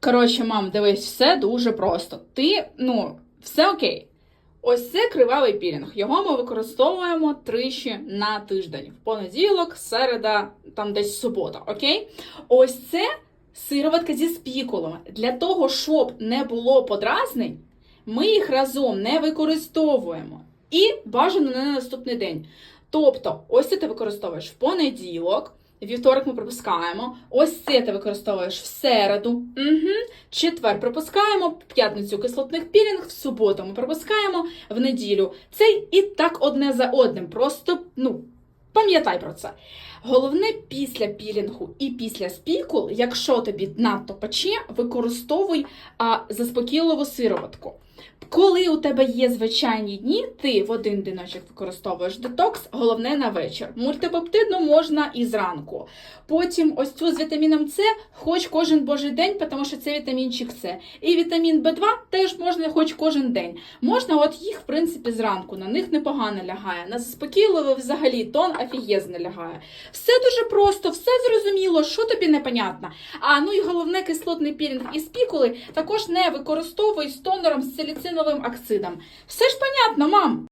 Коротше, мам, дивись, все дуже просто. Ти, ну, все окей. Ось це кривавий пілінг. Його ми використовуємо тричі на тиждень. В понеділок, середа, там десь субота, окей? Ось це сироватка зі спікулами. Для того, щоб не було подразнень, ми їх разом не використовуємо. І бажано не на наступний день. Тобто, ось це ти використовуєш в понеділок, вівторок ми пропускаємо, ось це ти використовуєш в середу, угу. четвер пропускаємо, в п'ятницю кислотних пілінг, в суботу ми пропускаємо, в неділю. Цей і так одне за одним. Просто, ну, пам'ятай про це. Головне після пілінгу і після спікул, якщо тобі надто пече, використовуй а, заспокійливу сироватку. Коли у тебе є звичайні дні, ти в один діночок використовуєш детокс, головне на вечір. Мультипептидну можна і зранку. Потім ось цю з вітаміном С хоч кожен божий день, тому що це вітамінчик С. І вітамін В2 теж можна хоч кожен день. Можна от їх, в принципі, зранку, на них непогано лягає. На заспокійливий взагалі тон офігезно лягає. Все дуже просто, все зрозуміло, що тобі непонятно. А ну і головне кислотний пілінг і спікули також не використовуй з тонером з силіциновим оксидом. Все ж понятно, мам.